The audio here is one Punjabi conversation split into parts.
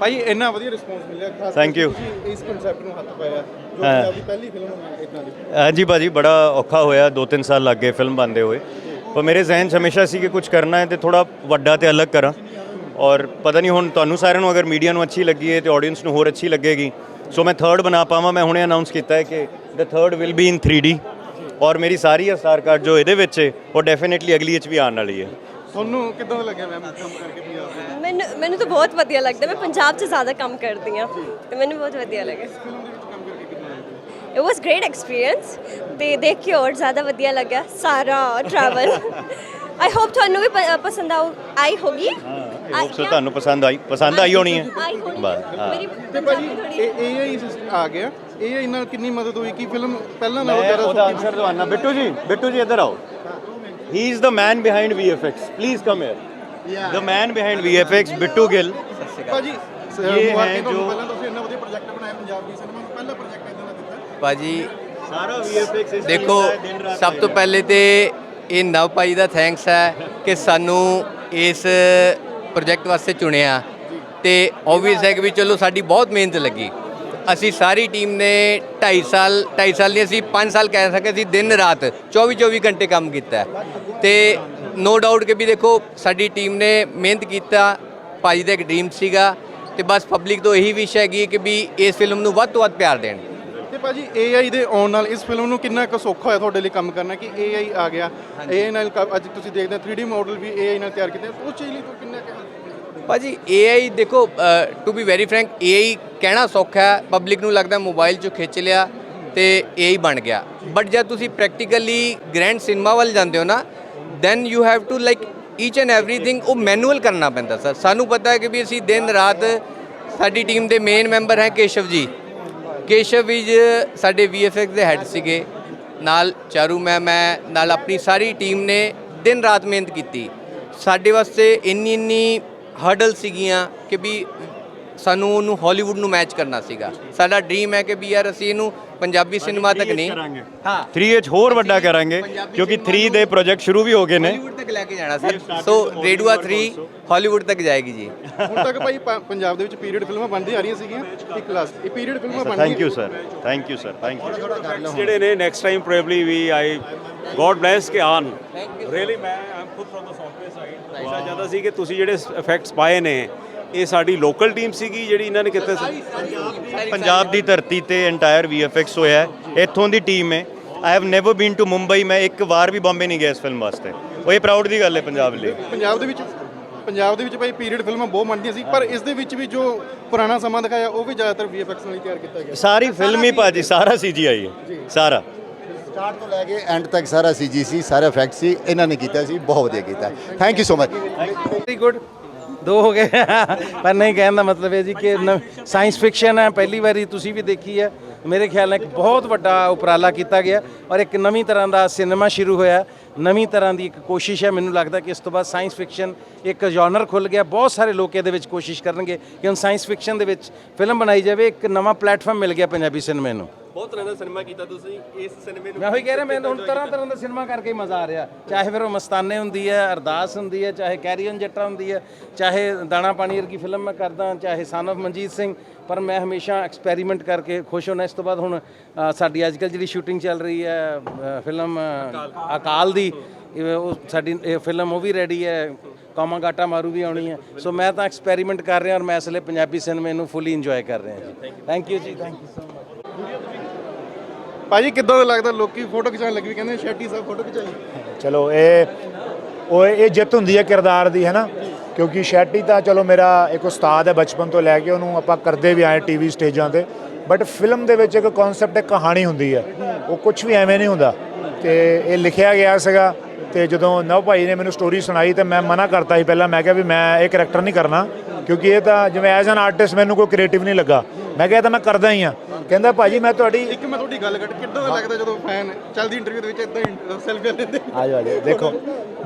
ਭਾਈ ਇੰਨਾ ਵਧੀਆ ਰਿਸਪੌਂਸ ਮਿਲਿਆ। ਖਾਸ Thank you. ਤੁਸੀਂ ਇਸ ਕਨਸੈਪਟ ਨੂੰ ਹੱਥ ਪਾਇਆ ਜੋ ਹਾਂ। ਪੰਜਾਬੀ ਪਹਿਲੀ ਫਿਲਮ ਹੈ ਇਦਾਂ ਦੀ। ਹਾਂਜੀ ਭਾਜੀ ਬੜਾ ਔਖਾ ਹੋਇਆ 2-3 ਸਾਲ ਲੱਗ ਗਏ ਫਿਲਮ ਬਣਦੇ ਹੋਏ। ਪਰ ਮੇਰੇ ਜ਼ਿਹਨ 'ਚ ਹਮੇਸ਼ਾ ਸੀ ਕਿ ਕੁਝ ਕਰਨਾ ਹੈ ਤੇ ਥੋੜਾ ਵੱਡਾ ਤੇ ਅਲੱਗ ਕਰਾਂ। ਔਰ ਪਤਾ ਨਹੀਂ ਹੁਣ ਤੁਹਾਨੂੰ ਸਾਰਿਆਂ ਨੂੰ ਅਗਰ ਮੀਡੀਆ ਨੂੰ ਅੱਛੀ ਲੱਗੀ ਹੈ ਤੇ ਆਡੀਅנס ਨੂੰ ਹੋਰ ਅੱਛੀ ਲੱਗੇਗੀ। ਸੋ ਮੈਂ ਥਰਡ ਬਣਾ ਪਾਵਾਂ ਮੈਂ ਹੁਣੇ ਅਨਾਉਂਸ ਕੀਤਾ ਹੈ ਕਿ the third will be in 3D ਔਰ ਮੇਰੀ ਸਾਰੀ ਸਟਾਰ ਕਾਰਡ ਜੋ ਇਹਦੇ ਵਿੱਚ ਹੈ ਉਹ ਡੈਫੀਨਿਟਲੀ ਅਗਲੀ ਵਿੱਚ ਵੀ ਆਉਣ ਵਾਲੀ ਹੈ। ਤੁਹਾਨੂੰ ਕਿਦਾਂ ਲੱਗਿਆ ਮੈਮ ਕੰਮ ਕਰਕੇ ਪੰਜਾਬ ਦੇ ਮੈਨੂੰ ਮੈਨੂੰ ਤਾਂ ਬਹੁਤ ਵਧੀਆ ਲੱਗਦਾ ਮੈਂ ਪੰਜਾਬ 'ਚ ਜ਼ਿਆਦਾ ਕੰਮ ਕਰਦੀ ਹਾਂ ਤੇ ਮੈਨੂੰ ਬਹੁਤ ਵਧੀਆ ਲੱਗਾ। ਫਿਲਮ ਦੇ ਵਿੱਚ ਕੰਮ ਕਰਕੇ ਕਿਦਾਂ ਲੱਗਿਆ ਇਟ ਵਾਸ ਗ੍ਰੇਟ ਐਕਸਪੀਰੀਅੰਸ ਤੇ ਦੇਖ ਕੇ ਹੋਰ ਜ਼ਿਆਦਾ ਵਧੀਆ ਲੱਗਾ ਸਾਰਾ ਟਰੈਵਲ ਆਈ ਹੋਪ ਤੁਹਾਨੂੰ ਵੀ ਪ- ਪਸੰਦ ਆਉ ਆਈ ਹੋਗੀ? ਹੋਪ ਸੋ ਤੁਹਾਨੂੰ ਪਸੰਦ ਆਈ ਪਸੰਦ ਆਈ ਹੋਣੀ ਹੈ। ਆਈ ਹੋਣੀ ਬਸ ਹਾਂ। ਮੇਰੀ ਤੇ ਭਾਜੀ ਪੰਜਾਬੀ ਇਹ ਏਆਈ ਆ ਗਿਆ। ਏਆਈ ਨਾਲ ਕਿੰਨੀ ਮਦਦ ਹੋਈ? ਕਿ ਫਿਲਮ ਪਹਿਲਾਂ ਨਾਲੋਂ ਮੈਂ ਜ਼ਿਆਦਾ ਉਹਦਾ ਆਨਸਰ ਦਵਾਨਾ। ਬਿੱਟੂ ਜੀ ਬਿੱਟੂ ਜੀ ਇੱਧਰ ਆਓ। He is the man behind VFX please come here the man behind VFX Bittu Gill ਭਾਜੀ ਇਹ ਮੁਬਾਰਕਾਂ ਹੈ ਤੁਹਾਨੂੰ ਜੋ- ਪਹਿਲਾਂ ਤੁਸੀਂ ਇੰਨਾ ਵਧੀਆ ਪ੍ਰੋਜੈਕਟ ਬਣਾਇਆ ਪੰਜਾਬੀ ਸਿਨੇਮਾ ਨੂੰ ਪਹਿਲਾ ਪ੍ਰੋਜੈਕਟ ਇਦਾਂ ਦਾ ਦਿੱਤਾ ਭਾਜੀ ਸਾਰਾ ਦੇਖੋ ਸਭ ਤੋਂ ਪਹਿਲੇ ਤੇ ਇਹ ਨਵ ਭਾਈ ਦਾ ਥੈਂਕਸ ਹੈ ਕਿ ਸਾਨੂੰ ਇਸ ਪ੍ਰੋਜੈਕਟ ਵਾਸਤੇ ਚੁਣਿਆ। ਤੇ ਓਬਵੀਅਸ ਹੈ ਕਿ ਵੀ ਚਲੋ ਸਾਡੀ ਬਹੁਤ ਮਿਹਨਤ ਲੱਗੀ। ਅਸੀਂ ਸਾਰੀ ਟੀਮ ਨੇ 2.5 ਸਾਲ 2.5 ਸਾਲ ਨਹੀਂ ਅਸੀਂ 5 ਸਾਲ ਕਹਿ ਸਕਦੇ ਸੀ ਦਿਨ ਰਾਤ 24 24 ਘੰਟੇ ਕੰਮ ਕੀਤਾ। ਤੇ ਨੋ ਡਾਊਟ ਕਿ ਵੀ ਦੇਖੋ ਸਾਡੀ ਟੀਮ ਨੇ ਮਿਹਨਤ ਕੀਤਾ ਭਾਜੀ ਦਾ ਇੱਕ ਡ੍ਰੀਮ ਸੀਗਾ ਤੇ ਬਸ ਪਬਲਿਕ ਤੋਂ ਇਹੀ ਵਿਸ਼ ਹੈਗੀ ਕਿ ਵੀ ਇਸ ਫਿਲਮ ਨੂੰ ਵੱਧ ਤੋਂ ਵੱਧ ਪਿਆਰ ਦੇਣ। ਤੇ ਭਾਜੀ AI ਦੇ ਆਉਣ ਨਾਲ ਇਸ ਫਿਲਮ ਨੂੰ ਕਿੰਨਾ ਕੁ ਸੌਖਾ ਹੋਇਆ ਤੁਹਾਡੇ ਲਈ ਕੰਮ ਕਰਨਾ ਕਿ AI ਆ ਗਿਆ? AI ਨਾਲ ਅੱਜ ਤੁਸੀਂ ਦੇਖਦੇ ਹੋ 3D ਮਾਡਲ ਵੀ AI ਨਾਲ ਤਿਆਰ ਕੀਤੇ ਉਸ ਚੀਜ਼ ਲਈ ਤੋਂ ਕਿੰਨਾ ਕੁ ਭਾਜੀ AI ਦੇਖੋ to be very frank AI ਕਹਿਣਾ ਸੌਖਾ ਹੈ। ਪਬਲਿਕ ਨੂੰ ਲੱਗਦਾ ਮੋਬਾਈਲ 'ਚੋਂ ਖਿੱਚ ਲਿਆ ਤੇ AI ਬਣ ਗਿਆ। ਬਟ ਜਦ ਤੁਸੀਂ ਪ੍ਰੈਕਟੀਕਲੀ ਗ੍ਰੈਂਡ ਸਿਨੇਮਾ ਵੱਲ ਜਾਂਦੇ ਹੋ ਨਾ then you have to like each and everything ਉਹ ਮੈਨੂਅਲ ਕਰਨਾ ਪੈਂਦਾ ਸਰ। ਸਾਨੂੰ ਪਤਾ ਹੈ ਕਿ ਵੀ ਅਸੀਂ ਦਿਨ ਰਾਤ ਸਾਡੀ ਟੀਮ ਦੇ ਮੇਨ ਮੈਂਬਰ ਹੈ ਕੇਸ਼ਵ ਜੀ। ਕੇਸ਼ਵ ਵੀ ਜੀ ਸਾਡੇ VFX ਦੇ ਹੈੱਡ ਸੀਗੇ। ਨਾਲ ਚਾਰੂ ਮੈਂ ਮੈਂ ਨਾਲ ਆਪਣੀ ਸਾਰੀ ਟੀਮ ਨੇ ਦਿਨ ਰਾਤ ਮਿਹਨਤ ਕੀਤੀ। ਸਾਡੇ ਵਾਸਤੇ ਇੰਨੀ ਇੰਨੀ ਹਰਡਲ ਸੀਗੀਆਂ ਕਿ ਵੀ ਸਾਨੂੰ ਉਹਨੂੰ ਹਾਲੀਵੁੱਡ ਨੂੰ ਮੈਚ ਕਰਨਾ ਸੀਗਾ। ਸਾਡਾ ਡ੍ਰੀਮ ਹੈ ਕਿ ਵੀ ਯਾਰ ਅਸੀਂ ਇਹਨੂੰ ਪੰਜਾਬੀ ਸਿਨੇਮਾ ਤੱਕ ਨਹੀਂ ਹਾਂ। 3H ਹੋਰ ਵੱਡਾ ਕਰਾਂਗੇ ਕਿਉਂਕਿ 3 ਦੇ ਪ੍ਰੋਜੈਕਟ ਸ਼ੁਰੂ ਵੀ ਹੋ ਗਏ ਨੇ। ਹਾਲੀਵੁੱਡ ਤੱਕ ਲੈ ਕੇ ਜਾਣਾ ਸਰ ਸੋ ਰੇਡੂਆ 3 ਹਾਲੀਵੁੱਡ ਤੱਕ ਜਾਏਗੀ ਜੀ। ਹੁਣ ਤੱਕ ਭਾਈ ਪੰਜਾਬ ਦੇ ਵਿੱਚ ਪੀਰੀਅਡ ਫਿਲਮਾਂ ਬਣਦੀ ਆ ਰਹੀਆਂ ਸੀਗੀਆਂ ਇੱਕ ਲਾਸਟ ਇਹ ਪੀਰੀਅਡ ਫਿਲਮਾਂ ਬਣਦੀਆਂ thank you sir thank you sir thank you ਜਿਹੜੇ ਨੇ ਨੈਕਸਟ ਟਾਈਮ ਪ੍ਰੋਬਬਲੀ ਵੀ ਆਈ ਗੋਡ ਬlesਸ ਕੇ ਆਨ ਰੀਅਲੀ ਮੈਂ ਆਮ ਖੁਦ ਫਰਮ ਦ ਸੌਫਟਵੇਅਰ ਸਾਈਡ ਚਾਹੁੰਦਾ ਸੀ ਕਿ ਤੁਸੀਂ ਜਿਹੜੇ ਇਫੈਕਟਸ ਪਾਏ ਨੇ ਇਹ ਸਾਡੀ ਲੋਕਲ ਟੀਮ ਸੀਗੀ ਜਿਹੜੀ ਇਹਨਾਂ ਨੇ ਕੀਤੇ ਸੀ? ਪੰਜਾਬ ਦੀ ਧਰਤੀ ਤੇ ਐਂਟਾਇਰ VFX ਹੋਇਆ ਹੈ। ਇੱਥੋਂ ਦੀ ਟੀਮ ਹੈ। I have never been to Mumbai ਮੈਂ ਇੱਕ ਵਾਰ ਵੀ ਬੰਬੇ ਨਹੀਂ ਗਿਆ ਇਸ ਫਿਲਮ ਵਾਸਤੇ। ਉਹ ਇਹ ਪ੍ਰਾਊਡ ਦੀ ਗੱਲ ਹੈ ਪੰਜਾਬ ਲਈ। ਪੰਜਾਬ ਦੇ ਵਿੱਚ ਪੰਜਾਬ ਦੇ ਵਿੱਚ ਭਾਈ ਪੀਰੀਅਡ ਫਿਲਮਾਂ ਬਹੁਤ ਬਣਦੀਆਂ ਸੀ ਪਰ ਇਸ ਦੇ ਵਿੱਚ ਵੀ ਜੋ ਪੁਰਾਣਾ ਸਮਾਂ ਦਿਖਾਇਆ ਉਹ ਵੀ ਜ਼ਿਆਦਾਤਰ VFX ਨਾਲ ਹੀ ਤਿਆਰ ਕੀਤਾ ਗਿਆ। ਸਾਰੀ ਫਿਲਮ ਹੀ ਭਾਜੀ ਸਾਰਾ CGI ਹੈ ਸਾਰਾ। ਸਟਾਰਟ ਤੋਂ ਲੈ ਕੇ ਐਂਡ ਤੱਕ ਸਾਰਾ ਸੀਜੀਸੀ ਸਾਰਾ ਇਫੈਕਟ ਸੀ ਇਹਨਾਂ ਨੇ ਕੀਤਾ ਸੀ ਬਹੁਤ ਵਧੀਆ ਕੀਤਾ। Thank you so much very good ਦੋ ਹੋ ਗਏ। ਪਰ ਨਹੀਂ ਕਹਿਣ ਦਾ ਮਤਲਬ ਹੈ ਜੀ ਕਿ ਸਾਇੰਸ ਫਿਕਸ਼ਨ ਹੈ, ਪਹਿਲੀ ਵਾਰੀ ਤੁਸੀਂ ਵੀ ਦੇਖੀ ਹੈ। ਮੇਰੇ ਖਿਆਲ ਨਾਲ ਇੱਕ ਬਹੁਤ ਵੱਡਾ ਉਪਰਾਲਾ ਕੀਤਾ ਗਿਆ ਔਰ ਇੱਕ ਨਵੀਂ ਤਰ੍ਹਾਂ ਦਾ ਸਿਨੇਮਾ ਸ਼ੁਰੂ ਹੋਇਆ ਨਵੀਂ ਤਰ੍ਹਾਂ ਦੀ ਇੱਕ ਕੋਸ਼ਿਸ਼ ਹੈ। ਮੈਨੂੰ ਲੱਗਦਾ ਕਿ ਇਸ ਤੋਂ ਬਾਅਦ ਸਾਇੰਸ ਫਿਕਸ਼ਨ ਇੱਕ ਜਨਰ ਖੁੱਲ ਗਿਆ। ਬਹੁਤ ਸਾਰੇ ਲੋਕ ਇਹਦੇ ਵਿੱਚ ਕੋਸ਼ਿਸ਼ ਕਰਨਗੇ ਕਿ ਹੁਣ ਸਾਇੰਸ ਫਿਕਸ਼ਨ ਦੇ ਵਿੱਚ ਫਿਲਮ ਬਣਾਈ ਜਾਵੇ। ਇੱਕ ਨਵਾਂ ਪਲੇਟਫਾਰਮ ਮਿਲ ਗਿਆ ਪੰਜਾਬੀ ਸਿਨੇਮੇ ਨੂੰ। ਬਹੁਤ ਤਰ੍ਹਾਂ ਦਾ ਸਿਨੇਮਾ ਕੀਤਾ ਤੁਸੀਂ ਇਸ ਸਿਨੇਮੇ ਨੂੰ ਮੈਂ ਉਹੀ ਕਹਿ ਰਿਹਾ ਮੈਂ ਤਾਂ ਹੁਣ ਤਰ੍ਹਾਂ ਤਰ੍ਹਾਂ ਦਾ ਸਿਨੇਮਾ ਕਰਕੇ ਹੀ ਮਜ਼ਾ ਆ ਰਿਹਾ। ਚਾਹੇ ਫਿਰ ਉਹ ਮਸਤਾਨੇ ਹੁੰਦੀ ਹੈ ਅਰਦਾਸ ਹੁੰਦੀ ਹੈ ਚਾਹੇ ਕੈਰੀਅਨ ਜੱਟਾ ਹੁੰਦੀ ਹੈ ਚਾਹੇ ਦਾਣਾ ਪਾਣੀ ਵਰਗੀ ਫਿਲਮ ਮੈਂ ਕਰਦਾ ਚਾਹੇ ਸਨ of ਮਨਜੀਤ ਸਿੰਘ ਪਰ ਮੈਂ ਹਮੇਸ਼ਾ ਐਕਸਪੈਰੀਮੈਂਟ ਕਰਕੇ ਖੁਸ਼ ਹੋਣਾ। ਇਸ ਤੋਂ ਬਾਅਦ ਹੁਣ ਸਾਡੀ ਅੱਜਕੱਲ ਜਿਹੜੀ ਸ਼ੂਟਿੰਗ ਚੱਲ ਰਹੀ ਹੈ ਫਿਲਮ ਅਕਾਲ ਦੀ ਉਹ ਸਾਡੀ ਫਿਲਮ ਉਹ ਵੀ ਰੈਡੀ ਹੈ ਕਾਮਾ ਗਾਟਾ ਮਾਰੂ ਵੀ ਆਉਣੀ ਹੈ। ਸੋ ਮੈਂ ਤਾਂ ਐਕਸਪੈਰੀਮੈਂਟ ਕਰ ਰਿਹਾ ਔਰ ਮੈਂ ਇਸ ਲਈ ਪੰਜਾਬੀ ਸਿਨੇਮੇ ਨੂੰ ਫੁੱਲੀ ਇੰਜੋਏ ਕਰ ਰਿਹਾ ਜੀ। Thank you ji thank you so much ਭਾਜੀ, ਕਿੱਦਾਂ ਦਾ ਲੱਗਦਾ? ਲੋਕੀ ਫੋਟੋ ਖਿਚਾਉਣ ਲੱਗੇ ਵੀ ਕਹਿੰਦੇ ਸ਼ੈਟੀ ਸਾਹਿਬ ਫੋਟੋ ਖਿਚਾਈ। ਚਲੋ, ਇਹ, ਉਹ, ਇਹ ਜਿੱਤ ਹੁੰਦੀ ਹੈ ਕਿਰਦਾਰ ਦੀ, ਹੈ ਨਾ? ਕਿਉਂਕਿ ਸ਼ੈਟੀ ਤਾਂ ਚਲੋ ਮੇਰਾ ਇੱਕ ਉਸਤਾਦ ਹੈ ਬਚਪਨ ਤੋਂ ਲੈ ਕੇ ਉਹਨੂੰ ਆਪਾਂ ਕਰਦੇ ਵੀ ਆਏ ਟੀਵੀ ਸਟੇਜਾਂ ਤੇ। ਬਟ ਫਿਲਮ ਦੇ ਵਿੱਚ ਇੱਕ ਕਨਸੈਪਟ ਇੱਕ ਕਹਾਣੀ ਹੁੰਦੀ ਹੈ। ਉਹ ਕੁਝ ਵੀ ਐਵੇਂ ਨਹੀਂ ਹੁੰਦਾ। ਤੇ ਇਹ ਲਿਖਿਆ ਗਿਆ ਸੀਗਾ ਤੇ ਜਦੋਂ ਨਵ ਭਾਈ ਨੇ ਮੈਨੂੰ ਸਟੋਰੀ ਸੁਣਾਈ ਤੇ ਮੈਂ ਮਨਾ ਕਰਤਾ ਸੀ ਪਹਿਲਾਂ। ਮੈਂ ਕਿਹਾ ਵੀ ਮੈਂ ਇਹ ਕਰੈਕਟਰ ਨਹੀਂ ਕਰਨਾ। ਕਿਉਂਕਿ ਇਹ ਤਾਂ ਜਿਵੇਂ ਐਜ਼ ਐਨ ਆਰਟਿਸਟ ਮੈਨੂੰ ਕੋਈ ਕ੍ਰੀਏਟਿਵ ਨਹੀਂ ਲੱਗਾ। ਮੈਂ ਕਿਹਾ ਤਾਂ ਮੈਂ ਕਰਦਾ ਹੀ ਆ। ਕਹਿੰਦਾ ਭਾਜੀ ਮੈਂ ਤੁਹਾਡੀ ਇੱਕ ਮੈਂ ਤੁਹਾਡੀ ਗੱਲ ਕੱਟ ਕਿੱਦਾਂ ਦਾ ਲੱਗਦਾ ਜਦੋਂ ਫੈਨ ਚੱਲਦੀ ਇੰਟਰਵਿਊ ਦੇ ਵਿੱਚ ਇਦਾਂ ਸੈਲਫੀ ਲੈਂਦੇ ਆਜੋ ਆਜੋ ਦੇਖੋ।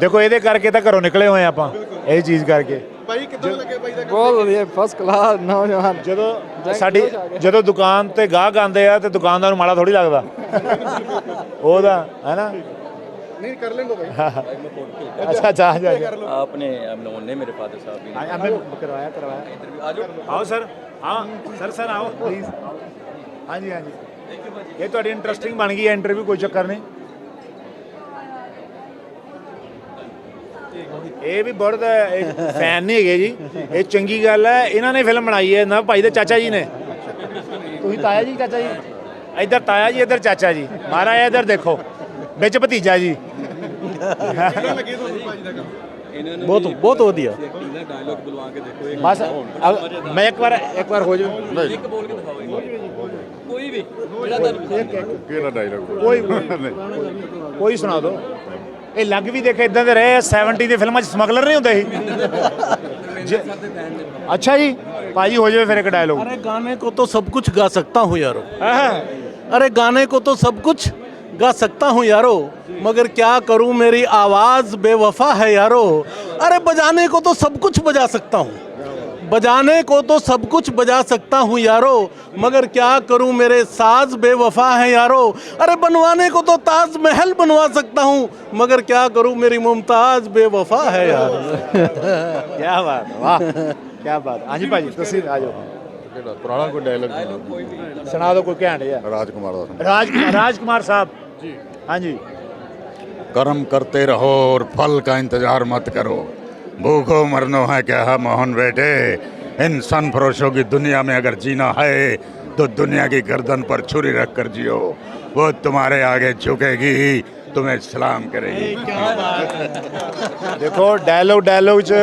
ਦੇਖੋ ਇਹਦੇ ਕਰਕੇ ਤਾਂ ਘਰੋਂ ਨਿਕਲੇ ਹੋਏ ਆਪਾਂ ਇਹ ਚੀਜ਼ ਕਰਕੇ। ਭਾਈ ਕਿੱਦਾਂ ਲੱਗਿਆ ਭਾਈ ਦਾ ਬਹੁਤ ਵਧੀਆ ਫਸਟ ਕਲਾਸ ਨੌਜਵਾਨ। ਜਦੋਂ ਸਾਡੀ ਜਦੋਂ ਦੁਕਾਨ ਤੇ ਗਾਹਕ ਆਉਂਦੇ ਆ ਤੇ ਦੁਕਾਨਦਾਰ ਨੂੰ ਮਾੜਾ ਥੋੜੀ ਲੱਗਦਾ। ਉਹਦਾ ਹੈਨਾ ਨਹੀਂ ਕਰ ਲੈਂਦੇ ਭਾਈ ਅੱਛਾ ਅੱਛਾ ਹਾਂਜੀ ਹਾਂਜੀ आपने नोन ने मेरे फादर साहब भी ਹਾਂ ਮੈਂ ਕਰਵਾਇਆ ਕਰਵਾਇਆ ਆਓ ਸਰ ਹਾਂ ਸਰ ਸਰ ਆਓ ਪਲੀਜ਼ ਹਾਂਜੀ ਹਾਂਜੀ ਇਹ ਤੁਹਾਡੀ ਇੰਟਰਸਟਿੰਗ ਬਣ ਗਈ ਹੈ ਇੰਟਰਵਿਊ ਕੋਈ ਚੱਕਰ ਨਹੀਂ ਇਹ ਵੀ ਬਹੁਤ ਫੈਨ ਨਹੀਂ ਹੈਗੇ ਜੀ ਇਹ ਚੰਗੀ ਗੱਲ ਹੈ ਇਹਨਾਂ ਨੇ ਫਿਲਮ ਬਣਾਈ ਹੈ ਨਾ ਭਾਈ ਦੇ ਚਾਚਾ ਜੀ ਨੇ ਤੁਸੀਂ ਤਾਇਆ ਜੀ ਚਾਚਾ ਜੀ ਇੱਧਰ ਤਾਇਆ ਜੀ ਇੱਧਰ ਚਾਚਾ ਜੀ ਮਹਾਰਾਜ ਇੱਧਰ ਦੇਖੋ ਵਿੱਚ ਭਤੀਜਾ ਜੀ बहुत बहुत ਵਧੀਆ ਡਾਇਲੌਗ ਬੁਲਵਾ ਕੇ ਦੇਖੋ ਇੱਕ ਬਸ ਅ- ਮੈਂ ਇੱਕ ਵਾਰ ਇੱਕ ਵਾਰ ਹੋ ਜਾਵੇ ਇੱਕ ਬੋਲ ਕੇ ਦਿਖਾਓ ਕੋਈ ਵੀ ਜਿਹੜਾ ਤੁਹਾਨੂੰ ਕਿਹੜਾ ਡਾਇਲੌਗ ਕੋਈ ਕੋਈ ਸੁਣਾ ਦਿਓ ਇਹ ਲੱਗ ਵੀ ਦੇਖੇ ਇਦਾਂ ਦੇ ਰਹੇ ਆ 70 ਦੇ ਫਿਲਮਾਂ 'ਚ ਸਮਗਲਰ ਨਹੀਂ ਹੁੰਦੇ ਸੀ ਜੇ- ਅੱਛਾ ਜੀ ਭਾਜੀ ਹੋ ਜਾਵੇ ਫਿਰ ਇੱਕ ਡਾਇਲੋਗ अरे गाने को तो सब कुछ गा सकता हूँ यारो अरे गाने को तो सब कुछ गा सकता हूँ यारो, मगर क्या करूँ, मेरी आवाज़ बेवफा है यारो। अरे, बजाने को तो सब कुछ बजा सकता हूँ। बजाने को तो सब कुछ बजा सकता हूँ यारो, मगर क्या करूँ, मेरे साज बेवफा है यारो। अरे, बनवाने को तो ताज महल बनवा सकता हूँ, मगर क्या करूँ, मेरी मुमताज़ बेवफा है यारो। क्या बात वाह, क्या बात आज भाई तस्वीर आ जाओ। ਕਿਹੜਾ ਪੁਰਾਣਾ ਕੋਈ ਡਾਇਲੌਗ ਸੁਣਾ ਦਿਓ ਕੋਈ ਘੈਂਟ ਜਿਹਾ ਰਾਜਕੁਮਾਰ ਦਾ ਰਾਜ ਰਾਜਕੁਮਾਰ ਸਾਹਿਬ ਜੀ ਹਾਂਜੀ कर्म करते रहो और फल का इंतजार मत करो भूखो मरनो है क्या है मोहन बेटे इन सन फरोशों की दुनिया में अगर जीना है तो दुनिया की गर्दन पर छुरी रख कर जियो वो तुम्हारे आगे झुकेगी तुम्हें सलाम करेगी ਦੇਖੋ ਡਾਇਲੋਗ ਡਾਇਲੋਗ 'ਚ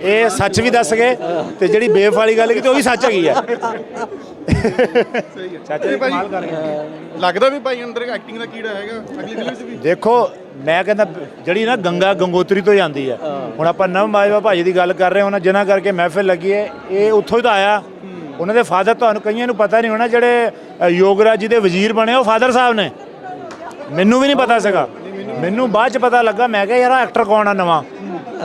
ਇਹ ਸੱਚ ਵੀ ਦੱਸ ਗਏ ਤੇ ਜਿਹੜੀ ਬੇਵ ਵਾਲੀ ਗੱਲ ਕੀਤੀ ਉਹ ਵੀ ਸੱਚ ਹੈਗੀ ਆ ਚਾਚਾ ਜੀ ਕਮਾਲ ਕਰ ਗਏ ਲੱਗਦਾ ਵੀ ਭਾਈ ਅੰਦਰ ਐਕਟਿੰਗ ਦਾ ਕੀੜਾ ਹੈਗਾ ਅਗਲੀ ਫਿਲਮ 'ਚ ਵੀ ਦੇਖੋ ਮੈਂ ਕਹਿੰਦਾ ਜਿਹੜੀ ਨਾ ਗੰਗਾ ਗੰਗੋਤਰੀ ਤੋਂ ਜਾਂਦੀ ਹੈ ਹੁਣ ਆਪਾਂ ਨਵ ਮਾਜਵਾ ਭਾਜੀ ਦੀ ਗੱਲ ਕਰ ਰਹੇ ਹਾਂ ਨਾ ਜਿਨ੍ਹਾਂ ਕਰਕੇ ਮਹਿਫਿਲ ਲੱਗੀ ਹੈ ਇਹ ਉੱਥੋਂ ਹੀ ਤਾਂ ਆਇਆ ਉਹਨਾਂ ਦੇ ਫਾਦਰ ਤੁਹਾਨੂੰ ਕਈਆਂ ਨੂੰ ਪਤਾ ਨਹੀਂ ਹੋਣਾ ਜਿਹੜੇ ਅ, ਯੋਗਰਾਜ ਜੀ ਦੇ ਵਜ਼ੀਰ ਬਣੇ ਉਹ ਫਾਦਰ ਸਾਹਿਬ ਨੇ ਮੈਨੂੰ ਵੀ ਨਹੀਂ ਪਤਾ ਸੀਗਾ। ਮੈਨੂੰ ਬਾਅਦ ਚ ਪਤਾ ਲੱਗਾ, ਮੈਂ ਕਿਹਾ, ਯਾਰ ਐਕਟਰ ਕੌਣ ਆ ਨਵਾਂ?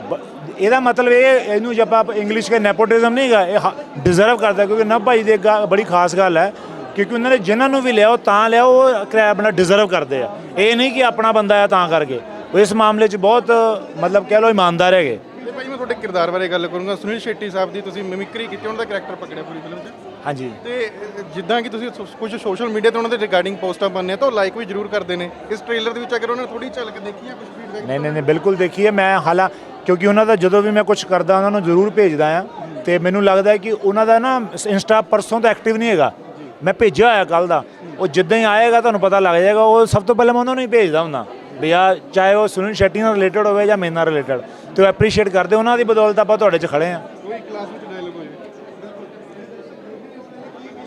ਬ- ਇਹਦਾ ਮਤਲਬ ਇਹ, ਇਹਨੂੰ ਜੇ ਆਪਾਂ ਇੰਗਲਿਸ਼ ਕੇ ਨੈਪੋਟਿਜ਼ਮ ਨਹੀਂ ਇਹ ਡਿਜ਼ਰਵ ਕਰਦਾ ਕਿਉਂਕਿ ਨਵ ਭਾਈ ਦੀ ਗਾ- ਬੜੀ ਖਾਸ ਗੱਲ ਹੈ, ਕਿਉਂਕਿ ਉਹਨਾਂ ਨੇ ਜਿਨ੍ਹਾਂ ਨੂੰ ਵੀ ਲਿਆ ਉਹ ਤਾਂ ਲਿਆ ਉਹ ਕਿਰਾਇਆ ਬਣਾ ਡਿਜ਼ਰਵ ਕਰਦੇ ਆ। ਇਹ ਨਹੀਂ ਕਿ ਆਪਣਾ ਬੰਦਾ ਆ ਤਾਂ ਕਰਕੇ। ਉਹ ਇਸ ਮਾਮਲੇ 'ਚ ਬਹੁਤ, ਮਤਲਬ ਕਹਿ ਲਓ, ਇਮਾਨਦਾਰ ਹੈਗੇ। ਤੇ ਭਾਈ, ਮੈਂ ਤੁਹਾਡੇ ਕਿਰਦਾਰ ਬਾਰੇ ਗੱਲ ਕਰੂੰਗਾ। ਸੁਨੀਲ ਸ਼ੈਟੀ ਸਾਹਿਬ ਦੀ ਤੁਸੀਂ ਮਿਮਿਕਰੀ ਕੀਤੀ, ਉਹਨਾਂ ਦਾ ਕੈਰੈਕਟਰ ਪਕੜਿਆ ਪੂਰੀ ਫਿਲਮ 'ਚ? ਹਾਂਜੀ। ਤੇ ਜਿੱਦਾਂ ਕਿ ਤੁਸੀਂ ਕੁਝ ਸੋਸ਼ਲ ਮੀਡੀਆ ਤੇ ਉਹਨਾਂ ਦੇ ਰਿਗਾਰਡਿੰਗ ਪੋਸਟਾਂ ਪਾਉਂਦੇ ਤਾਂ ਲਾਈਕ ਵੀ ਜ਼ਰੂਰ ਕਰਦੇ ਨੇ। ਇਸ ਟ੍ਰੇਲਰ ਦੇ ਵਿੱਚ ਅਗਰ ਉਹਨਾਂ ਨੇ ਥੋੜੀ ਝਲਕ ਦੇਖੀ ਆ ਕੁਝ ਫੀਡਬੈਕ ਨਹੀਂ ਨਹੀਂ ਨਹੀਂ ਬਿਲਕੁਲ ਦੇਖੀਏ ਮੈਂ ਹਾਲਾ ਕਿਉਂਕਿ ਉਹਨਾਂ ਦਾ ਜਦੋਂ ਵੀ ਮੈਂ ਕੁਝ ਕਰਦਾ ਉਹਨਾਂ ਨੂੰ ਜ਼ਰੂਰ ਭੇਜਦਾ ਆ ਤੇ ਮੈਨੂੰ ਲੱਗਦਾ ਹੈ ਕਿ ਉਹਨਾਂ ਦਾ ਨਾ ਇੰਸਟਾ ਪਰਸੋਂ ਤੋਂ ਐਕਟਿਵ ਨਹੀਂ ਹੈਗਾ। ਮੈਂ ਭੇਜਿਆ ਹੋਇਆ ਕੱਲ ਦਾ। ਉਹ ਜਿੱਦਾਂ ਹੀ ਆਏਗਾ ਤੁਹਾਨੂੰ ਪਤਾ ਲੱਗ ਜਾਏਗਾ। ਉਹ ਸਭ ਤੋਂ ਪਹਿਲਾਂ ਮੈਂ ਉਹਨਾਂ ਨੂੰ ਹੀ ਭੇਜਦਾ ਹੁੰਦਾ। ਵੀ ਆ ਚਾਹੇ ਉਹ ਸੁਨੀਲ ਸ਼ੈਟੀ ਨਾਲ ਰਿਲੇਟਡ ਹੋਵੇ ਜਾਂ ਮੇਰੇ ਨਾਲ ਰਿਲੇਟਡ ਤੇ ਉਹ ਐਪਰੀਸ਼ੀਏਟ ਕਰਦੇ ਉਹਨਾਂ ਦੀ ਬਦੌਲਤ ਆਪਾਂ ਤੁਹਾਡੇ 'ਚ ਖੜੇ ਆ ਕੋਈ ਕਲਾਸ ਵਿੱਚ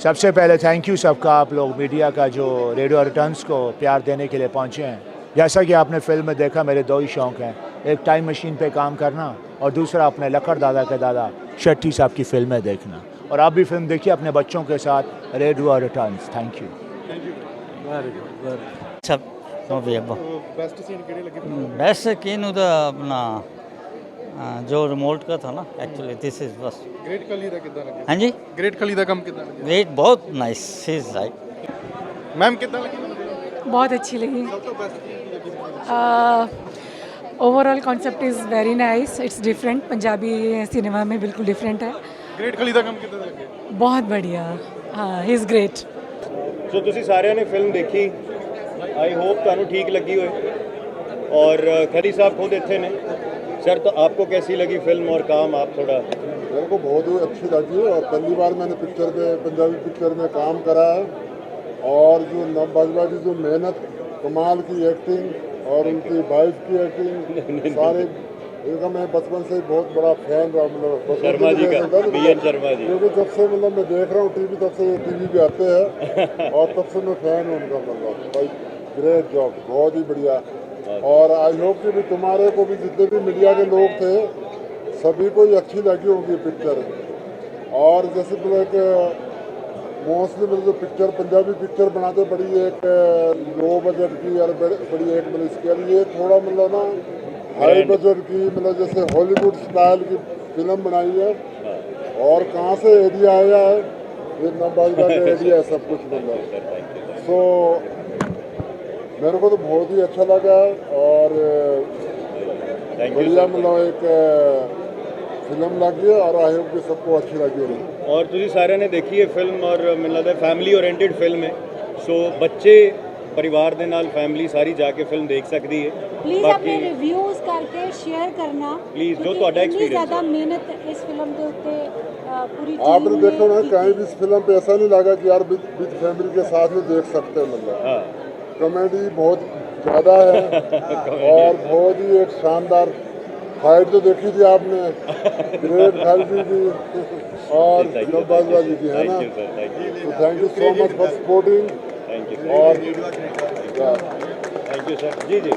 सबसे पहले थैंक यू सबका आप लोग मीडिया का जो रेडियो रिटर्न्स को प्यार देने के लिए पहुंचे हैं जैसा कि आपने फिल्म में देखा मेरे दो ही शौक हैं एक टाइम मशीन पे काम करना और दूसरा अपने लखड़ दादा के दादा शेट्टी साहब की फिल्में देखना और आप भी फिल्म देखिए अपने बच्चों के साथ रेडियो रिटर्न्स थैंक यू ਅੱਛਾ ਹੋ ਗਿਆ ਬੈਸਟ ਸੀਨ ਕਿਹੜੇ ਲੱਗੇ ਤੁਹਾਨੂੰ? वैसे किन उधर अपना अ, जो रिमोट का था ना एक्चुअली दिस इज बस ਗ੍ਰੇਟ ਖਲੀ ਦਾ ਕਿੱਦਾਂ ਲੱਗਿਆ हाँ जी ਗ੍ਰੇਟ ਖਲੀ ਦਾ ਕੰਮ ਕਿੱਦਾਂ ਲੱਗਿਆ ग्रेट बहुत नाइस इज राइट ਮੈਮ ਕਿੱਦਾਂ ਲੱਗੀ ਤੁਹਾਨੂੰ बहुत अच्छी लगी ਸਭ ਤੋਂ ਬੈਸਟ ਕੀ ਲੱਗੀ overall concept is very nice it's different Punjabi cinema में बिल्कुल डिफरेंट है ਗ੍ਰੇਟ ਖਲੀ ਦਾ ਕੰਮ ਕਿੱਦਾਂ ਦਾ ਲੱਗਿਆ बहुत बढ़िया हाँ ही इज़ ग्रेट ਸੋ ਤੁਸੀਂ ਸਾਰਿਆਂ ਨੇ ਫਿਲਮ ਦੇਖੀ ਆਈ ਹੋਪ ਤੁਹਾਨੂੰ ਠੀਕ ਲੱਗੀ ਹੋਏ और खरी साहब खुद इतने ने सर तो आपको कैसी लगी फ़िल्म और काम? आप थोड़ा मेरे को बहुत ही अच्छी लगी और पहली बार मैंने पिक्चर में पंजाबी पिक्चर में काम करा है। और जो नव बाजवा की जो मेहनत कमाल की एक्टिंग और उनकी वाइफ की एक्टिंग सारे इनका मैं बचपन से ही बहुत बड़ा फ़ैन रहा मतलब शर्मा जी का, बी एन शर्मा जी। क्योंकि जब से मतलब मैं देख रहा हूँ टीवी तब से टीवी पे आते हैं। और तब से मैं फ़ैन हूँ उनका मतलब भाई ग्रेट जॉब बहुत ही बढ़िया। और आई होप कि भी तुम्हारे को भी जितने भी मीडिया के लोग थे सभी को ही अच्छी लगी होगी पिक्चर और जैसे एक मोस्टली मतलब जो पिक्चर पंजाबी पिक्चर बनाते बड़ी एक लो बजट की और बड़ी बड़ी एक मतलब इसके लिए थोड़ा मतलब ना हाई बजट की मतलब जैसे हॉलीवुड स्टाइल की फ़िल्म बनाई है। और कहाँ से एरिया आया है? ये नंबर एरिया है सब कुछ मतलब। सो मेरे को तो बहुत ही अच्छा लगा और थैंक यू बढ़िया मतलब एक फिल्म लगी है और आई होप कि सबको अच्छी लगी होगी ਔਰ ਤੁਸੀਂ ਸਾਰਿਆਂ ਨੇ ਦੇਖੀ ਹੈ ਫਿਲਮ ਔਰ ਮੈਨੂੰ ਲੱਗਦਾ ਫੈਮਿਲੀ ਓਰੀਐਂਟਡ ਫਿਲਮ ਹੈ ਸੋ ਬੱਚੇ ਪਰਿਵਾਰ ਦੇ ਨਾਲ ਫੈਮਿਲੀ ਸਾਰੀ ਜਾ ਕੇ ਫਿਲਮ ਦੇਖ ਸਕਦੀ ਹੈ ਪਲੀਜ਼ ਆਪਣੇ ਰਿਵਿਊਜ਼ ਕਰਕੇ ਸ਼ੇਅਰ ਕਰਨਾ Please, ਜੋ ਕਿਉਂਕਿ ਤੁਹਾਡਾ ਇੰਨੀ experience ਜ਼ਿਆਦਾ ਹੈ। ਮਿਹਨਤ ਇਸ ਫਿਲਮ ਦੇ ਉੱਤੇ ਅ, ਪੂਰੀ आपने team देखो ना ने कहीं भी इस फिल्म पे ऐसा नहीं लगा कि यार विद विद फैमिली के साथ में देख सकते हैं मतलब ਹਾਂ कॉमेडी बहुत ज़्यादा है। और बहुत ही एक शानदार फाइट तो देखी थी आपने। ग्रेट फाइट भी थी और Thank की है ना? तो thank you so much for supporting और थैंक यू सर जी जी।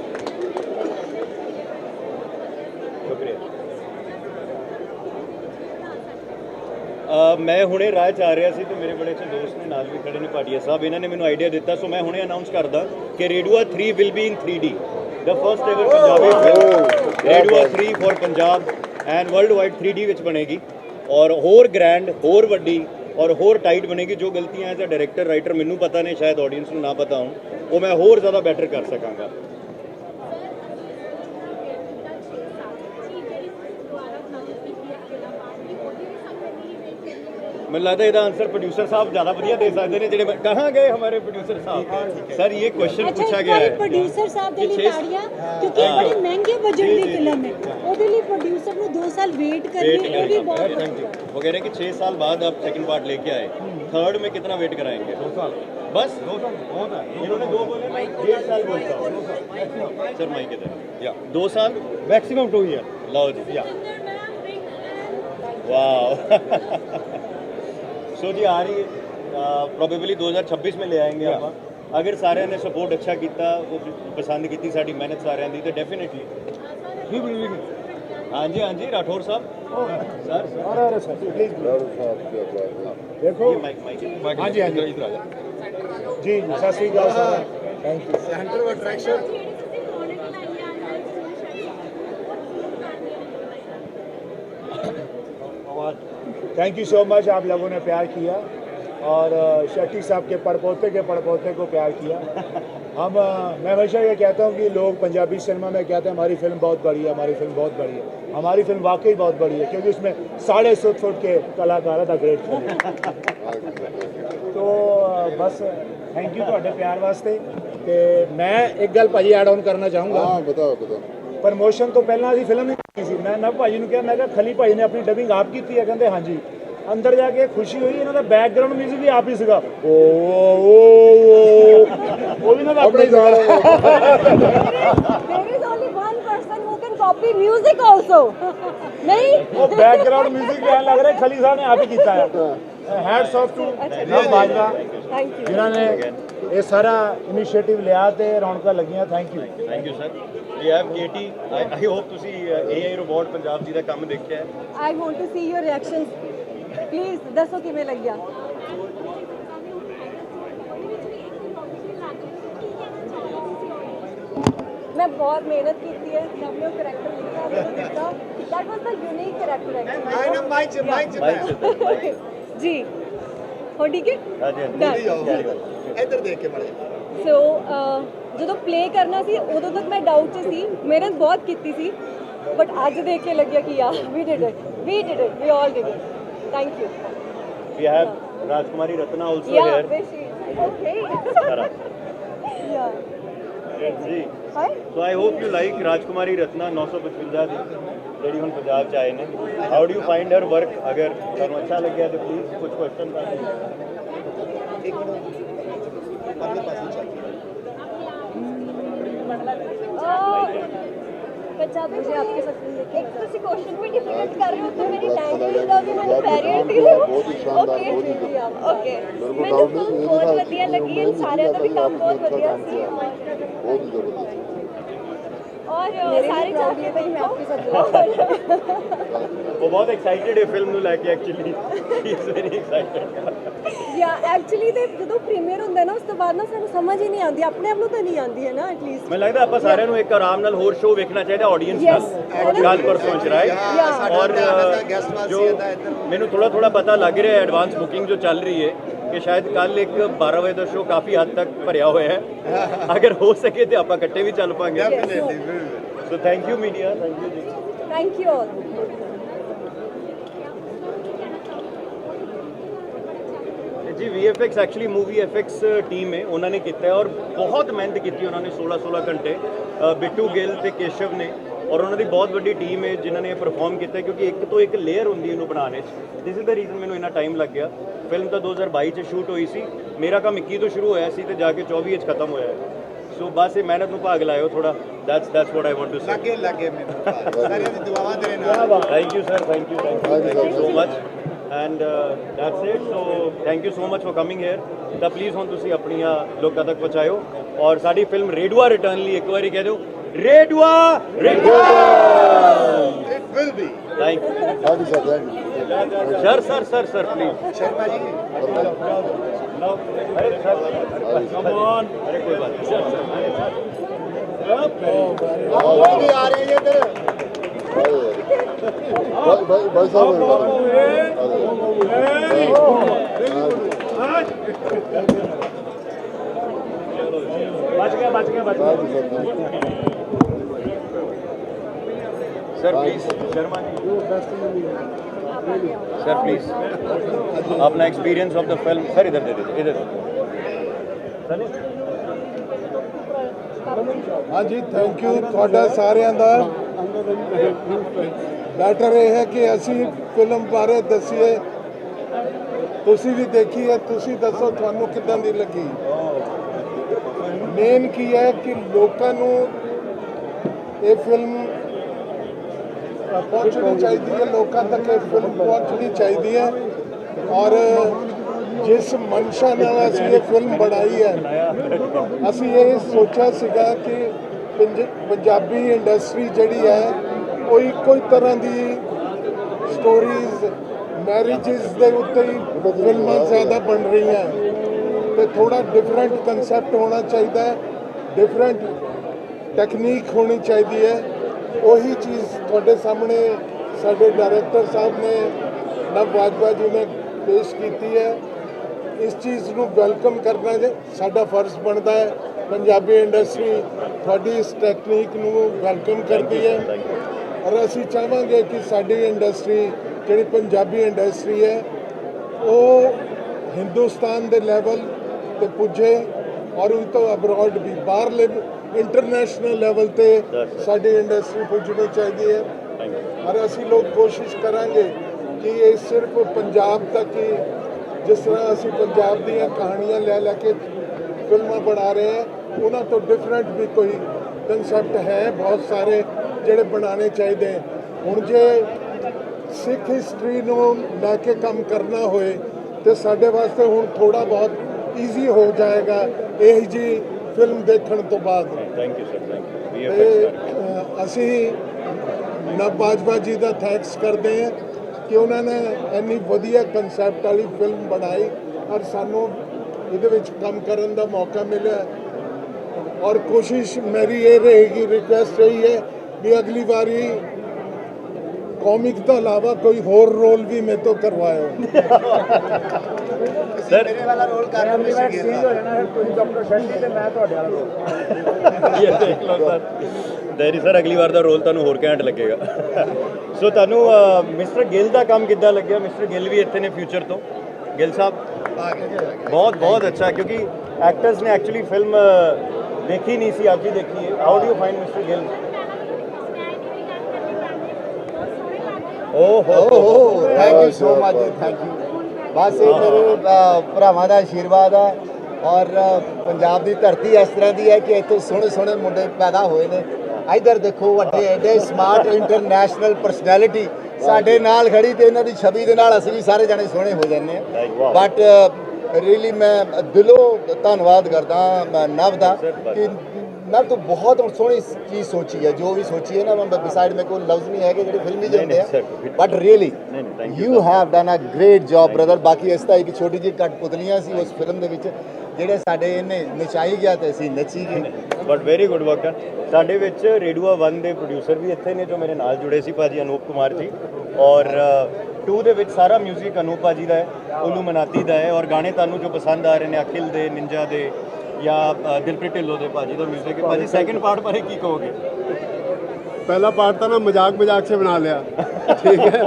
ਮੈਂ ਹੁਣੇ ਰਾਹ ਚ ਆ ਰਿਹਾ ਸੀ ਤੇ ਮੇਰੇ ਬੜੇ ਅੱਛੇ ਦੋਸਤ ਨੇ ਨਾਲ ਵੀ ਖੜੇ ਨੇ ਪਾਟਿਆ ਸਾਹਿਬ ਇਹਨਾਂ ਨੇ ਮੈਨੂੰ ਆਈਡੀਆ ਦਿੱਤਾ ਸੋ ਮੈਂ ਹੁਣੇ ਅਨਾਉਂਸ ਕਰਦਾ ਕਿ Reduaa 3 will be in 3D the first ever Punjabi film Reduaa 3 for Punjab and world wide 3D ਵਿੱਚ ਬਣੇਗੀ ਔਰ ਹੋਰ ਗ੍ਰੈਂਡ ਹੋਰ ਵੱਡੀ ਔਰ ਹੋਰ ਟਾਈਟ ਬਣੇਗੀ ਜੋ ਗਲਤੀਆਂ ਐਜ਼ ਅ ਡਾਇਰੈਕਟਰ ਰਾਈਟਰ ਮੈਨੂੰ ਪਤਾ ਨਹੀਂ ਸ਼ਾਇਦ ਆਡੀਅנס ਨੂੰ ਨਾ ਪਤਾ ਹੋਣ ਉਹ ਮੈਂ ਹੋਰ ਜ਼ਿਆਦਾ ਬੈਟਰ ਕਰ ਸਕਾਂਗਾ। ਮੈਨੂੰ ਲੱਗਦਾ ਇਹਦਾ ਆਨਸਰ ਪ੍ਰੋਡਿਊਸਰ ਸਾਹਿਬ ਜ਼ਿਆਦਾ ਵਧੀਆ ਦੇ ਸਕਦੇ ਨੇ ਜਿਹੜੇ ਕਹਾਂ ਗਏ ਹਮਾਰੇ ਪ੍ਰੋਡਿਊਸਰ ਸਾਹਿਬ ਸਰ ਇਹ ਕੁਐਸਚਨ ਅੱਛਾ ਪੁੱਛਾ ਇੱਕ ਗਿਆ ਵਾਰੀ ਹੈ ਪ੍ਰੋਡਿਊਸਰ ਸਾਹਿਬ ਦੇ ਇਹ ਲਈ ਛੇ- ਤਾੜੀਆਂ ਕਿਉਂਕਿ ਇਹ ਬੜੀ ਮਹਿੰਗੇ ਬਜਟ ਦੀ ਫਿਲਮ ਹੈ ਉਹਦੇ ਲਈ ਪ੍ਰੋਡਿਊਸਰ ਨੂੰ 2 ਸਾਲ ਵੇਟ वेट ਕਰਨੀ ਉਹ भी करना बहुत थैंक यू वो कह रहे हैं कि छः साल बाद आप सेकंड पार्ट लेके आए थर्ड में कितना वेट कराएंगे दो साल बस दो साल बहुत है इन्होंने दो बोले मैं डेढ़ साल बोलता हूँ सर माइक इधर या दो साल मैक्सिमम टू ईयर लाओ जी या वाह सो जी आ रही है ਪ੍ਰੋਬੇਬਲੀ 2026 में ले आएंगे आप अगर सारे ने सपोर्ट अच्छा ਕੀਤਾ ਉਹ ਪਸੰਦ ਕੀਤੀ ਸਾਡੀ ਮਿਹਨਤ ਸਾਰਿਆਂ ਦੀ ਤੇ ਡੈਫੀਨਿਟਲੀ ਵੀ ਵਿਲ ਵੀ ਹਾਂਜੀ ਹਾਂਜੀ ਰਾਠੌਰ ਸਾਹਿਬ ਸਰ अरे अरे सर प्लीज साहब क्या बात है देखो ਮਾਈਕ ਮਾਈਕ हाँ जी हाँ जी इधर आ जा जी जी सत श्री अकाल sir thank you thank you so much आप लोगों ने प्यार किया और अ, शेट्टी साहब के पड़पोते के पड़पोते को प्यार किया हम अ, मैं हमेशा ये कहता हूँ कि लोग पंजाबी सिनेमा में कहते हैं हमारी फिल्म बहुत बड़ी है हमारी फिल्म बहुत बड़ी है हमारी फिल्म वाकई बहुत बड़ी है क्योंकि उसमें साढ़े सौ फुट के कलाकार द ग्रेट तो अ, बस थैंक यू ਤੁਹਾਡੇ ਪਿਆਰ ਵਾਸਤੇ ਤੇ ਮੈਂ ਇੱਕ ਗੱਲ ਭਾਜੀ ਐਡ ਆਨ ਕਰਨਾ ਚਾਹੂੰਗਾ हाँ बताओ बताओ ਪ੍ਰਮੋਸ਼ਨ ਤੋਂ ਪਹਿਲਾਂ ਅਸੀਂ ਫਿਲਮ ਨਹੀਂ ਕੀਤੀ ਸੀ। ਮੈਂ ਨਾ ਭਾਜੀ ਨੂੰ ਕਿਹਾ ਮੈਂ ਕਿਹਾ ਖਲੀ ਭਾਈ ਨੇ ਆਪਣੀ ਡਬਿੰਗ ਆਪ ਕੀਤੀ ਹੈ। ਕਹਿੰਦੇ ਹਾਂਜੀ। ਅੰਦਰ ਜਾ ਕੇ ਖੁਸ਼ੀ ਹੋਈ ਇਹਨਾਂ ਦਾ ਬੈਕਗ੍ਰਾਉਂਡ ਮਿਊਜ਼ਿਕ ਵੀ ਆਪ ਹੀ ਸੀਗਾ। ਓ ਓ ਓ। ਉਹ ਵੀ ਇਹਨਾਂ ਦਾ ਆਪਣਾ ਹੀ ਸੀਗਾ। There is only one person who can copy music also. ਨਹੀਂ ਉਹ ਬੈਕਗ੍ਰਾਉਂਡ ਮਿਊਜ਼ਿਕ ਐ ਲੱਗ ਰਿਹਾ ਖਲੀ ਸਾਹਿਬ ਨੇ ਆਪ ਹੀ ਕੀਤਾ ਹੈ। ਹੈਟਸ ਆਫ ਟੂ ਨਾ ਬਾਜਵਾ ਥੈਂਕ ਯੂ ਜਿਨ੍ਹਾਂ ਨੇ ਇਹ ਸਾਰਾ ਇਨੀਸ਼ੀਏਟਿਵ ਲਿਆ ਤੇ ਰੌਣਕਾਂ ਲੱਗੀਆਂ thank you thank you sir we have KT I hope ਤੁਸੀਂ ਏਆਈ ਰੋਬੋਟ ਪੰਜਾਬ ਜੀ ਦਾ ਕੰਮ ਦੇਖਿਆ ਹੈ। I want to see your reactions please ਦੱਸੋ ਕਿਵੇਂ ਲੱਗਿਆ? ਮੈਂ ਬਹੁਤ ਮਿਹਨਤ ਕੀਤੀ ਹੈ ਸਭ ਨੇ ਕਰੈਕਟਰ ਲਿਖਿਆ ਮੈਨੂੰ ਦਿੱਤਾ। That was the unique character actually I know Mike Mike ji. ਹੋ ਠੀਕ ਹੈ ਹਾਂਜੀ ਹਾਂਜੀ ਇੱਧਰ ਦੇਖ ਕੇ ਮੜੇ ਸੋ ਜਦੋਂ ਪਲੇ ਕਰਨਾ ਸੀ ਉਦੋਂ ਤੱਕ ਮੈਂ ਡਾਊਟ 'ਚ ਸੀ ਮਿਹਨਤ ਬਹੁਤ ਕੀਤੀ ਸੀ ਬਟ ਅੱਜ ਦੇਖ ਕੇ ਲੱਗਿਆ ਕਿ yeah we did it we did it we all did it thank you we have Rajkumari Ratna also yeah here Vishi okay yeah ਜੀ hi so I hope you like Rajkumari Ratna 955 ਦੀ ਜਿਹੜੀ ਹੁਣ ਪੰਜਾਬ ਚ ਆਏ ਨੇ how do you find her work ਅਗਰ ਤੁਹਾਨੂੰ ਅੱਛਾ ਲੱਗਿਆ ਤੇ ਪਲੀਜ਼ ਕੁਝ ਕੁਐਸਚਨ पंजाबी मुझे आपके साथ एक ਤੁਸੀਂ क्वेश्चन भी डिफिकल्ट कर रहे हो तो मेरी लैंग्वेज ਦਾ ਵੀ ਮੈਨੂੰ ਬੈਰੀਅਰ ਦੀ बहुत ही शानदार ਓਕੇ बहुत ही ਓਕੇ मेरे को ਮੈਨੂੰ डाउट नहीं ਬਹੁਤ ਵਧੀਆ ਲੱਗੀ ਹੈ ਸਾਰਿਆਂ ਦਾ ਵੀ ਕੰਮ ਬਹੁਤ ਵਧੀਆ ਸੀ बहुत ही और सारे ਐਕਸਾਈਟਿਡ ਹੈ ਫਿਲਮ ਨੂੰ ਲੈ ਕੇ actually he is very excited yeah actually ਤੇ ਜਦੋਂ ਪ੍ਰੀਮੀਅਰ ਹੁੰਦਾ ਨਾ ਉਸ ਤੋਂ ਬਾਅਦ ਨਾ ਸਾਨੂੰ ਸਮਝ ਹੀ ਨਹੀਂ ਆਉਂਦੀ ਆਪਣੇ ਆਪ ਨੂੰ ਤਾਂ ਨਹੀਂ ਆਉਂਦੀ ਹੈ ਨਾ ਐਟ ਮੈਨੂੰ ਲੱਗਦਾ ਆਪਾਂ ਸਾਰਿਆਂ ਨੂੰ ਇੱਕ ਆਰਾਮ ਨਾਲ ਹੋਰ ਸ਼ੋਅ ਵੇਖਣਾ ਚਾਹੀਦਾ ਆਡੀਅנס ਨਾਲ ਕੱਲ ਪਰ ਪਹੁੰਚ ਰਿਹਾ ਹੈ ਔਰ ਜੋ ਮੈਨੂੰ ਥੋੜਾ ਥੋੜਾ ਪਤਾ ਲੱਗ ਰਿਹਾ ਹੈ ਐਡਵਾਂਸ ਬੁਕਿੰਗ ਜੋ ਚੱਲ ਰਹੀ ਹੈ। ਕਿ ਸ਼ਾਇਦ ਕੱਲ ਇੱਕ 12 ਵਜੇ ਦਾ ਸ਼ੋਅ ਕਾਫੀ ਹੱਦ ਤੱਕ ਭਰਿਆ ਹੋਇਆ ਹੈ। ਅਗਰ ਹੋ ਸਕੇ ਤੇ ਆਪਾਂ ਇਕੱਠੇ ਵੀ ਚੱਲ ਪਾਂਗੇ। So thank you media thank you ji. Thank you all ji VFX actually movie FX team ਹੈ ਉਹਨਾਂ ਨੇ ਕੀਤਾ ਹੈ ਔਰ ਬਹੁਤ ਮਿਹਨਤ ਕੀਤੀ ਉਹਨਾਂ ਨੇ 16 16 ਘੰਟੇ ਬਿੱਟੂ ਗਿੱਲ ਤੇ ਕੇਸ਼ਵ ਨੇ। ਔਰ ਉਹਨਾਂ ਦੀ ਬਹੁਤ ਵੱਡੀ ਟੀਮ ਹੈ ਜਿਨ੍ਹਾਂ ਨੇ ਇਹ ਪਰਫਾਰਮ ਕੀਤਾ ਕਿਉਂਕਿ ਇੱਕ ਤੋਂ ਇੱਕ ਲੇਅਰ ਹੁੰਦੀ ਇਹਨੂੰ ਬਣਾਉਣ ਵਿੱਚ। ਦਿਸ ਇਜ਼ ਦਾ ਰੀਜ਼ਨ ਮੈਨੂੰ ਇੰਨਾ ਟਾਈਮ ਲੱਗ ਗਿਆ। ਫਿਲਮ ਤਾਂ 2022 ਚ ਸ਼ੂਟ ਹੋਈ ਸੀ। ਮੇਰਾ ਕੰਮ 21 ਤੋਂ ਸ਼ੁਰੂ ਹੋਇਆ ਸੀ ਤੇ ਜਾ ਕੇ 24 ਵਿੱਚ ਖਤਮ ਹੋਇਆ ਹੈ। ਸੋ ਬਸ ਇਹ ਮਿਹਨਤ ਨੂੰ ਭਾਗ ਲਾਇਓ ਥੋੜਾ that's that's what I want to say ਲੱਗੇ ਲੱਗੇ ਮੈਨੂੰ। ਸਾਰਿਆਂ ਦੀ ਦੁਆਵਾਂ ਤੇਰੇ ਨਾਲ। Thank you sir thank you thank you so much and that's it so thank you so much for coming here ਤਾਂ ਪਲੀਜ਼ ਹੁਣ ਤੁਸੀਂ ਆਪਣੀਆਂ ਲੋਕਾਂ ਤੱਕ ਪਹੁੰਚਾਇਓ। ਔਰ ਸਾਡੀ ਫਿਲਮ ਰੇਡੂਆ ਰਿਟਰਨ ਲਈ ਇੱਕ ਵਾਰੀ ਕਹਿ ਦਿਓ। Redwa Redwa. It will be. Thank you. Thank you, sir. Thank you. Sir, sir, sir, sir, please. Sharma ji. Come on. बच गया बच गया बच गया sir please Sharma ji sir please अपना experience of the film sir इधर दे दीजिए इधर ਹਾਂਜੀ ਥੈਂਕ ਯੂ ਤੁਹਾਡਾ ਸਾਰਿਆਂ ਦਾ ਮੈਟਰ ਇਹ ਹੈ ਕਿ ਅਸੀਂ ਫਿਲਮ ਬਾਰੇ ਦੱਸੀਏ ਤੁਸੀਂ ਵੀ ਦੇਖੀ ਹੈ ਤੁਸੀਂ ਦੱਸੋ ਤੁਹਾਨੂੰ ਕਿਦਾਂ ਦੀ ਲੱਗੀ ਮੇਨ ਕੀ ਹੈ ਕਿ ਲੋਕਾਂ ਨੂੰ ਇਹ ਫਿਲਮ ਪਹੁੰਚਣੀ ਚਾਹੀਦੀ ਹੈ ਲੋਕਾਂ ਤੱਕ ਇਹ ਫਿਲਮ ਪਹੁੰਚਣੀ ਚਾਹੀਦੀ ਹੈ ਔਰ ਜਿਸ ਮਨਸ਼ਾ ਨਾਲ ਅਸੀਂ ਇਹ ਫਿਲਮ ਬਣਾਈ ਹੈ ਅਸੀਂ ਇਹ ਸੋਚਿਆ ਸੀਗਾ ਕਿ ਪੰਜ- ਪੰਜਾਬੀ ਇੰਡਸਟਰੀ ਜਿਹੜੀ ਹੈ ਇੱਕੋ ਹੀ ਤਰ੍ਹਾਂ ਦੀ ਸਟੋਰੀਜ਼ ਮੈਰਿਜਸ ਦੇ ਉੱਤੇ ਹੀ ਫਿਲਮਾਂ ਜ਼ਿਆਦਾ ਬਣ ਰਹੀਆਂ। ਤੇ ਥੋੜਾ ਡਿਫਰੈਂਟ ਕਨਸੈਪਟ ਹੋਣਾ ਚਾਹੀਦਾ ਹੈ ਡਿਫਰੈਂਟ ਟੈਕਨੀਕ ਹੋਣੀ ਚਾਹੀਦੀ ਹੈ। ਉਹੀ ਚੀਜ਼ ਤੁਹਾਡੇ ਸਾਹਮਣੇ ਸਾਡੇ ਡਾਇਰੈਕਟਰ ਸਾਹਿਬ ਨੇ ਨਵ ਬਾਜਵਾ ਜੀ ਨੇ ਪੇਸ਼ ਕੀਤੀ ਹੈ। ਇਸ ਚੀਜ਼ ਨੂੰ ਵੈਲਕਮ ਕਰਨਾ ਸਾਡਾ ਫਰਜ਼ ਬਣਦਾ ਹੈ। ਪੰਜਾਬੀ ਇੰਡਸਟਰੀ ਤੁਹਾਡੀ ਇਸ ਟੈਕਨੀਕ ਨੂੰ ਵੈਲਕਮ ਕਰਦੀ ਹੈ। ਔਰ ਅਸੀਂ ਚਾਹਾਂਗੇ ਕਿ ਸਾਡੀ ਇੰਡਸਟਰੀ ਜਿਹੜੀ ਪੰਜਾਬੀ ਇੰਡਸਟਰੀ ਹੈ ਉਹ ਹਿੰਦੁਸਤਾਨ ਦੇ ਲੈਵਲ ਤੇ ਪੁੱਜੇ ਔਰ ਉਹ ਤੋਂ ਅਬਰੋਡ ਵੀ ਬਾਹਰਲੇ ਇੰਟਰਨੈਸ਼ਨਲ ਲੈਵਲ ਤੇ ਸਾਡੀ ਇੰਡਸਟਰੀ ਪੁੱਜਣੀ ਚਾਹੀਦੀ ਹੈ। ਔਰ ਅਸੀਂ ਲੋਕ ਕੋਸ਼ਿਸ਼ ਕਰਾਂਗੇ ਕਿ ਇਹ ਸਿਰਫ ਪੰਜਾਬ ਤੱਕ ਹੀ ਜਿਸ ਤਰ੍ਹਾਂ ਅਸੀਂ ਪੰਜਾਬ ਦੀਆਂ ਕਹਾਣੀਆਂ ਲੈ ਲੈ ਕੇ ਫਿਲਮਾਂ ਬਣਾ ਰਹੇ ਹਾਂ ਉਹਨਾਂ ਤੋਂ ਡਿਫਰੈਂਟ ਵੀ ਕੋਈ ਕਨਸੈਪਟ ਹੈ। ਬਹੁਤ ਸਾਰੇ ਜਿਹੜੇ ਬਣਾਉਣੇ ਚਾਹੀਦੇ। ਹੁਣ ਜੇ ਸਿੱਖ ਹਿਸਟਰੀ ਨੂੰ ਲੈ ਕੇ ਕੰਮ ਕਰਨਾ ਹੋਏ ਤੇ ਸਾਡੇ ਵਾਸਤੇ ਹੁਣ ਥੋੜਾ ਬਹੁਤ ਈਜ਼ੀ ਹੋ ਜਾਏਗਾ ਇਹ ਜੀ ਫਿਲਮ ਦੇਖਣ ਤੋਂ ਬਾਅਦ। Thank you sir thank you ਅਸੀਂ ਨਾ ਬਾਜਵਾ ਜੀ ਦਾ ਥੈਂਕਸ ਕਰਦੇ ਹਾਂ ਕਿ ਉਹਨਾਂ ਨੇ ਇੰਨੀ ਵਧੀਆ ਕਨਸੈਪਟ ਵਾਲੀ ਫਿਲਮ ਬਣਾਈ ਔਰ ਸਾਨੂੰ ਇਹਦੇ ਵਿੱਚ ਕੰਮ ਕਰਨ ਦਾ ਮੌਕਾ ਮਿਲਿਆ। ਔਰ ਕੋਸ਼ਿਸ਼ ਮੇਰੀ ਇਹ ਰਹੇਗੀ ਰਿਕੁਐਸਟ ਰਹੀ ਹੈ ਵੀ ਅਗਲੀ ਵਾਰੀ ਕਾਮਿਕ ਤੋਂ ਇਲਾਵਾ ਕੋਈ ਹੋਰ ਰੋਲ ਵੀ ਮੇਰੇ ਤੋਂ ਕਰਵਾਇਓ। सर ਇਹ ਦੇਖ ਲਓ ਸਰ। ਡੈਰੀ ਸਰ ਅਗਲੀ ਵਾਰ ਦਾ ਰੋਲ ਤੁਹਾਨੂੰ ਹੋਰ ਘੈਂਟ ਲੱਗੇਗਾ। ਸੋ ਤੁਹਾਨੂੰ ਮਿਸਟਰ ਗਿੱਲ ਦਾ ਕੰਮ ਕਿੱਦਾਂ ਲੱਗਿਆ? ਮਿਸਟਰ ਗਿੱਲ ਵੀ ਇੱਥੇ ਨੇ ਫਿਊਚਰ ਤੋਂ। ਗਿੱਲ ਸਾਹਿਬ ਬਹੁਤ ਬਹੁਤ ਅੱਛਾ ਕਿਉਂਕਿ ਐਕਟਰਸ ਨੇ ਐਕਚੁਅਲੀ ਫਿਲਮ ਦੇਖੀ ਨਹੀਂ ਸੀ ਅੱਜ ਹੀ ਦੇਖੀ ਹੈ। How do you find mister Gill oh thank you so much thank you ਬਸ ਇਹ ਮੇਰੇ ਭਰਾਵਾਂ ਦਾ ਆਸ਼ੀਰਵਾਦ ਹੈ ਔਰ ਪੰਜਾਬ ਦੀ ਧਰਤੀ ਇਸ ਤਰ੍ਹਾਂ ਦੀ ਹੈ ਕਿ ਇੱਥੇ ਸੋਹਣੇ ਸੋਹਣੇ ਮੁੰਡੇ ਪੈਦਾ ਹੋਏ ਨੇ। ਇਧਰ ਦੇਖੋ ਵੱਡੇ ਐਡੇ ਸਮਾਰਟ ਇੰਟਰਨੈਸ਼ਨਲ ਪਰਸਨੈਲਿਟੀ ਸਾਡੇ ਨਾਲ ਖੜੀ ਤੇ ਇਹਨਾਂ ਦੀ ਛਵੀ ਦੇ ਨਾਲ ਅਸੀਂ ਵੀ ਸਾਰੇ ਜਣੇ ਸੋਹਣੇ ਹੋ ਜਾਂਦੇ ਆ ਬਟ ਰੀਲੀ ਮੈਂ ਦਿਲੋਂ ਧੰਨਵਾਦ ਕਰਦਾ ਨਵ ਦਾ ਕਿ ਨਵ ਤੋਂ ਬਹੁਤ ਸੋਹਣੀ ਚੀਜ਼ ਸੋਚੀ ਹੈ ਜੋ ਵੀ ਸੋਚੀ ਹੈ ਨਾ ਮੈਂ ਬਿਸਾਈਡ ਮੇਰੇ ਕੋਲ ਲਫ਼ਜ਼ ਨਹੀਂ ਹੈਗੇ ਜਿਹੜੇ ਫਿਲਮੀ ਜਾਂਦੇ ਆ। But really you have done a great job brother ਬਾਕੀ ਇਸ ਤਰ੍ਹਾਂ ਇੱਕ ਛੋਟੀ ਜਿਹੀ ਕੱਟ ਪੁਤਲੀਆਂ ਸੀ ਉਸ ਫਿਲਮ ਦੇ ਵਿੱਚ ਜਿਹੜੇ ਸਾਡੇ ਇਹਨੇ ਨਚਾਈ ਗਿਆ ਤੇ ਅਸੀਂ ਨੱਚੀ ਗਏ। But very good work done ਸਾਡੇ ਵਿੱਚ ਰੇਡੂਆ 1 ਦੇ ਪ੍ਰੋਡਿਊਸਰ ਵੀ ਇੱਥੇ ਨੇ ਜੋ ਮੇਰੇ ਨਾਲ ਜੁੜੇ ਸੀ ਭਾਜੀ ਅਨੂਪ ਕੁਮਾਰ ਜੀ। ਔਰ 2 ਦੇ ਵਿੱਚ ਸਾਰਾ 뮤직 ਅਨੂਪ ਭਾਜੀ ਦਾ ਹੈ ਉਲੂ ਮਨਾਤੀ ਦਾ ਹੈ ਔਰ ਗਾਣੇ ਤੁਹਾਨੂੰ ਜੋ ਪਸੰਦ ਆ ਰਹੇ ਨੇ ਅਖਿਲ ਦੇ ਨਿੰਜਾ ਦੇ ਜਾਂ ਅ, ਦਿਲਪ੍ਰੀਤ ਢਿੱਲੋਂ ਦੇ ਭਾਜੀ ਦਾ 뮤직 ਹੈ ਭਾਜੀ ਸੈਕਿੰਡ ਪਾਰਟ ਬਾਰੇ ਕੀ ਕਹੋਗੇ पहला पार्ट था ना मजाक मजाक से बना लिया ठीक है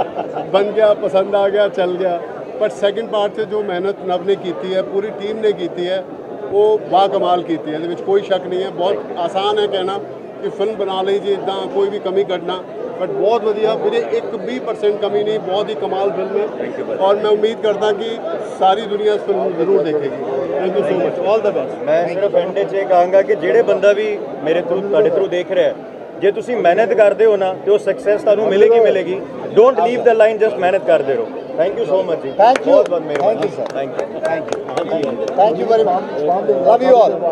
बन गया पसंद आ गया चल गया पर सेकंड पार्ट से जो मेहनत नव ने की है पूरी टीम ने की है वो बाकमाल की है ਇਹਦੇ ਵਿੱਚ ਕੋਈ ਸ਼ੱਕ ਨਹੀਂ ਹੈ ਬਹੁਤ ਆਸਾਨ ਹੈ ਕਹਿਣਾ ਕਿ ਫਿਲਮ ਬਣਾ ਲਈ ਜੀ ਇਦਾਂ ਕੋਈ ਵੀ ਕਮੀ ਕੱਢਣਾ ਬਟ ਬਹੁਤ ਵਧੀਆ ਵੀਰੇ ਇੱਕ 20% ਕਮੀ ਨਹੀਂ ਬਹੁਤ ਹੀ ਕਮਾਲ ਫਿਲਮ ਹੈ ਔਰ ਮੈਂ ਉਮੀਦ ਕਰਦਾ ਕਿ ਸਾਰੀ ਦੁਨੀਆ ਇਸ ਫਿਲਮ ਨੂੰ ਜ਼ਰੂਰ ਦੇਖੇਗੀ Thank you so much all the best ਮੈਂ ਸਿਰਫ ਐਂਡ 'ਚ ਇਹ ਕਹਾਂਗਾ ਕਿ ਜਿਹੜੇ ਬੰਦਾ ਵੀ ਮੇਰੇ ਥਰੂ ਤੁਹਾਡੇ ਥਰੂ ਦੇਖ ਰਿਹਾ ਹੈ, ਜੇ ਤੁਸੀਂ ਮਿਹਨਤ ਕਰਦੇ ਹੋ ਨਾ ਤੇ ਉਹ ਸਕਸੈਸ ਤੁਹਾਨੂੰ ਮਿਲੇਗੀ ਮਿਲੇਗੀ। Don't leave the line just ਮਿਹਨਤ ਕਰਦੇ ਰਹੋ। Thank you so much ji. Thank you. ਬਹੁਤ ਬਹੁਤ ਮਿਹਰਬਾਨੀ। Thank you, sir. Thank you Thank you very much. Love you all.